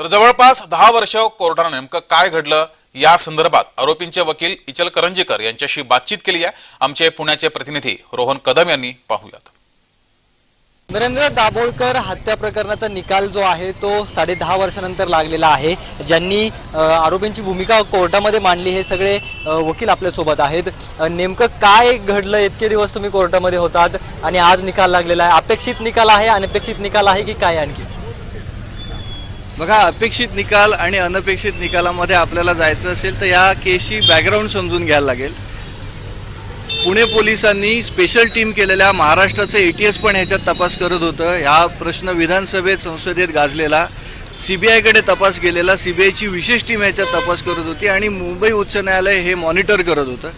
तर जवळपास दहा वर्ष कोर्टानं नेमकं काय घडलं या संदर्भात आरोपींचे वकील इचल करंजीकर यांच्याशी बातचीत केली आहे. आमचे पुण्याचे प्रतिनिधी रोहन कदम यांनी पाहूयात. नरेंद्र दाभोळकर हत्या प्रकरणाचा निकाल जो आहे तो साडे दहा वर्षानंतर लागलेला आहे. ज्यांनी आरोपींची भूमिका कोर्टामध्ये मांडली हे सगळे वकील आपल्यासोबत आहेत. नेमकं काय घडलं? इतके दिवस तुम्ही कोर्टामध्ये होतात आणि आज निकाल लागलेला आहे. अपेक्षित निकाल आहे अनपेक्षित निकाल आहे की काय आणखी? बघा अपेक्षित निकाल आणि अनपेक्षित निकालामध्ये आपल्याला जायचं असेल तर या केसची बॅकग्राऊंड समजून घ्यायला लागेल. पुणे पोलिसांनी स्पेशल टीम केलेल्या महाराष्ट्राचं ए टी एस पण ह्याच्यात तपास करत होतं. ह्या प्रश्न विधानसभेत संसदेत गाजलेला. सी बी आयकडे तपास केलेला सी बी आयची विशेष टीम ह्याच्यात तपास करत होती आणि मुंबई उच्च न्यायालय हे मॉनिटर करत होतं.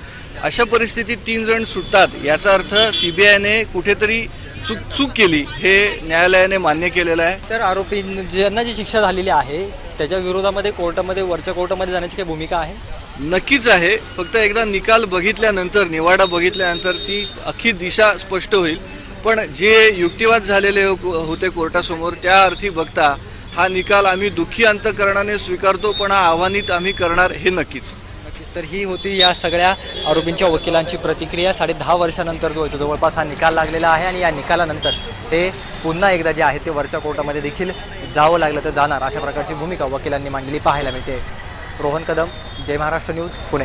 अशा परिस्थितीत तीन जण सुटतात. याचा अर्थ सी बी आयने कुठेतरी चूक चूक केली हे न्यायालयाने मान्य केलेलं आहे. तर आरोपी ज्यांना जी शिक्षा झालेली आहे त्याच्या विरोधामध्ये कोर्टामध्ये वरच्या कोर्टामध्ये जाण्याची काही भूमिका आहे? नक्कीच आहे. फक्त एकदा निकाल बघितल्यानंतर निवाडा बघितल्यानंतर ती अख्खी दिशा स्पष्ट होईल. पण जे युक्तिवाद झालेले हो- होते कोर्टासमोर त्या अर्थी बघता हा निकाल आम्ही दुःखी अंतकरणाने स्वीकारतो पण हा आव्हानित आम्ही करणार हे नक्कीच. नक्कीच तर ही होती या सगळ्या आरोपींच्या वकिलांची प्रतिक्रिया. साडे दहा वर्षानंतर जो आहे जवळपास हा निकाल लागलेला आहे आणि या निकालानंतर हे पुन्हा एकदा जे आहे ते वरच्या कोर्टामध्ये देखील जावं लागलं तर जाणार. अशा प्रकारची भूमिका वकिलांनी मांडलेली पाहायला मिळते. रोहन कदम जय महाराष्ट्र न्यूज पुणे.